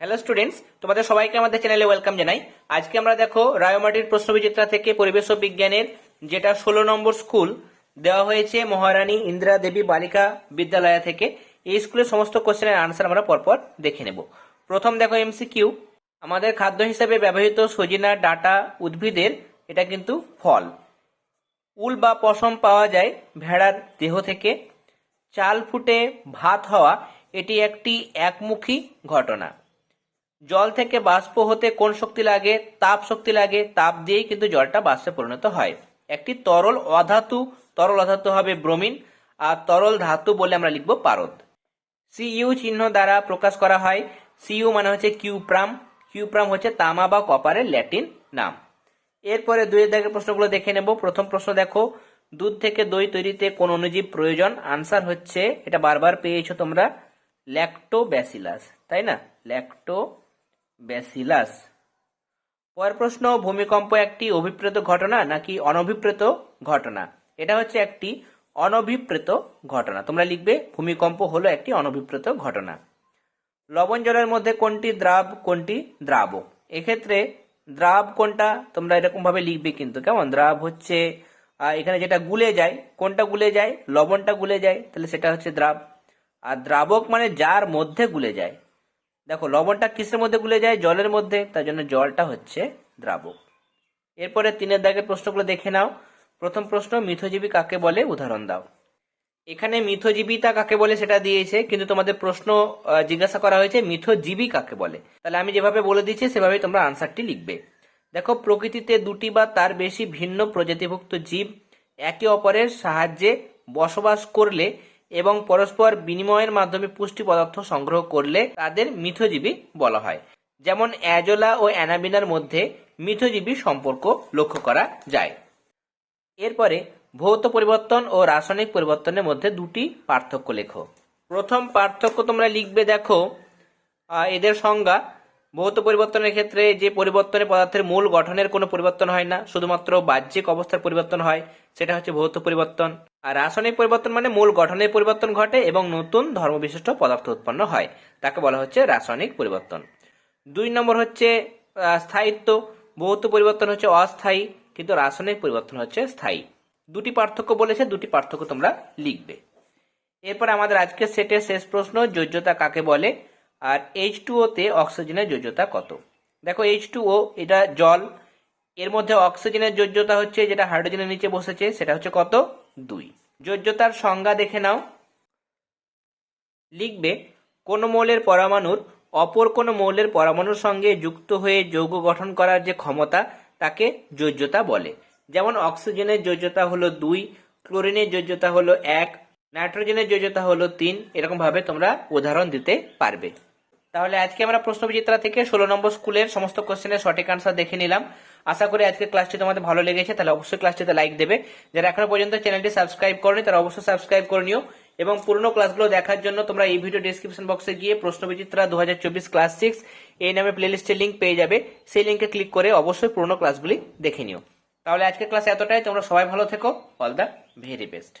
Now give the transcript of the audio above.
Hello students তোমাদের সবাইকে আমাদের চ্যানেলে ওয়েলকাম জানাই। আজকে আমরা দেখো রায়মাটির প্রশ্নবিচিত্রা থেকে পরিবেশ ও বিজ্ঞানের যেটা ষোলো নম্বর স্কুল দেওয়া হয়েছে মহারানী ইন্দিরা দেবী বালিকা বিদ্যালয় থেকে। এই স্কুলের সমস্ত কোশ্চেনের আনসার আমরা পরপর দেখে নেব। প্রথম দেখো এমসিকিউ আমাদের খাদ্য হিসেবে ব্যবহৃত সজিনা ডাটা উদ্ভিদের, এটা কিন্তু ফল। উল বা পশম পাওয়া যায় ভেড়ার দেহ থেকে। চাল ফুটে ভাত হওয়া, এটি একটি একমুখী ঘটনা। জল থেকে বাষ্প হতে কোন শক্তি লাগে? তাপ শক্তি লাগে। তাপ দিয়েই কিন্তু জলটা বাষ্পে পরিণত হয়। একটি তরল অধাতু তরল অধাতু হবে ব্রোমিন, আর তরল ধাতু বলে আমরা লিখব পারদ। সিইউ চিহ্ন দ্বারা প্রকাশ করা হয়। সিইউ মানে হচ্ছে কিউপ্রাম। কিউপ্রাম হচ্ছে তামা বা কপারের ল্যাটিন নাম। এরপরে দুই দাগের প্রশ্নগুলো দেখে নেব। প্রথম প্রশ্ন দেখো, দুধ থেকে দই তৈরিতে কোন অনুজীব প্রয়োজন? আনসার হচ্ছে, এটা বারবার পেয়েছ তোমরা ল্যাক্টোব্যাসিলাস তাই না? ল্যাক্টো ব্যাসিলাস পরের প্রশ্ন, ভূমিকম্প একটি অভিপ্রেত ঘটনা নাকি অনভিপ্রেত ঘটনা? এটা হচ্ছে একটি অনভিপ্রেত ঘটনা। তোমরা লিখবে, ভূমিকম্প হলো একটি অনভিপ্রেত ঘটনা। লবণ জলের মধ্যে কোনটি দ্রাব, কোনটি দ্রাবক এক্ষেত্রে দ্রাব কোনটা? তোমরা এরকম ভাবে লিখবে কিন্তু। কেমন? দ্রাব হচ্ছে এখানে যেটা গুলে যায়, কোনটা গুলে যায়? লবণটা গুলে যায়, তাহলে সেটা হচ্ছে দ্রাব। আর দ্রাবক মানে যার মধ্যে গুলে যায়। দেখো, লবণটা কিসের মধ্যে গুলে যায়? জলের মধ্যে। তার জন্য জলটা হচ্ছে দ্রাবক। এরপরে তিনের দাগের প্রশ্নগুলো দেখে নাও। প্রথম প্রশ্ন, মিথজীবী কাকে বলে? উদাহরণ দাও। এখানে মিথজীবিতা কাকে বলে সেটা দিয়েছে, কিন্তু তোমাদের প্রশ্ন জিজ্ঞাসা করা হয়েছে, মিথজীবী কাকে বলে? তাহলে আমি যেভাবে বলে দিচ্ছি, সেভাবেই তোমরা আনসারটি লিখবে। দেখো, প্রকৃতিতে দুটি বা তার বেশি ভিন্ন প্রজাতিভুক্ত জীব একে অপরের সাহায্যে বসবাস করলে এবং পরস্পর বিনিময়ের মাধ্যমে পুষ্টি পদার্থ সংগ্রহ করলে তাদের মিথজীবী বলা হয়। যেমন অ্যাজোলা ও অ্যানাবিনার মধ্যে মিথজীবী সম্পর্ক লক্ষ্য করা যায়। এরপরে ভৌত পরিবর্তন ও রাসায়নিক পরিবর্তনের মধ্যে দুটি পার্থক্য লেখো। প্রথম পার্থক্য তোমরা লিখবে দেখো এদের সংজ্ঞা, ভৌত পরিবর্তনের ক্ষেত্রে যে পরিবর্তনে পদার্থের মূল গঠনের কোনো পরিবর্তন হয় না, শুধুমাত্র বাহ্যিক অবস্থার পরিবর্তন হয়, সেটা হচ্ছে ভৌত পরিবর্তন। আর রাসায়নিক পরিবর্তন মানে মূল গঠনের পরিবর্তন ঘটে এবং নতুন ধর্মবিশিষ্ট পদার্থ উৎপন্ন হয়। তাকে বলা হচ্ছে রাসায়নিক পরিবর্তন। দুই নম্বর হচ্ছে স্থায়িত্ব। ভৌত পরিবর্তন হচ্ছে অস্থায়ী, কিন্তু রাসায়নিক পরিবর্তন হচ্ছে স্থায়ী। দুটি পার্থক্য বলেছে, দুটি পার্থক্য তোমরা লিখবে। এরপর আমাদের আজকের সেটের শেষ প্রশ্ন, যোজ্যতা কাকে বলে? আর এইচ তে অক্সিজেনের যোজ্যতা কত? দেখো এইচ এটা জল। এর মধ্যে অক্সিজেনের যোজ্যতা হচ্ছে, যেটা হাইড্রোজেনের নিচে বসেছে, সেটা হচ্ছে কত? দুই। যোজ্যতার সংজ্ঞা দেখে নাও। লিখবে, কোন মৌলের পরমাণুর অপর কোন মৌলের পরমাণুর সঙ্গে যুক্ত হয়ে যৌগ গঠন করার যে ক্ষমতা, তাকে যোজ্যতা বলে। যেমন অক্সিজেনের যোজ্যতা হলো দুই, ক্লোরিনের যোজ্যতা হলো এক, নাইট্রোজেনের যোজ্যতা হলো তিন এরকম ভাবে তোমরা উদাহরণ দিতে পারবে। তাহলে আজকে আমরা প্রশ্ন বিচিত্রা থেকে ষোলো নম্বর স্কুলের সমস্ত কোশ্চেনের সঠিক আনসার দেখে নিলাম। আশা করি আজকে ক্লাসটি তোমাদের ভালো লেগেছে, তাহলে অবশ্যই ক্লাসটিতে লাইক দেবে। যারা এখনও পর্যন্ত চ্যানেলটি সাবস্ক্রাইব করনি, তারা অবশ্যই সাবস্ক্রাইব করে নিও। এবং পুরনো ক্লাসগুলো দেখার জন্য তোমরা এই ভিডিও ডিসক্রিপশন বক্সে গিয়ে প্রশ্ন বিচিত্রা দু ক্লাস সিক্স এই নামে প্লেলিস্টের লিঙ্ক পেয়ে যাবে। সেই লিঙ্কে ক্লিক করে অবশ্যই পুরনো ক্লাসগুলি দেখে নিও। তাহলে আজকের ক্লাস এতটাই, তোমরা সবাই ভালো থেকো। All the very best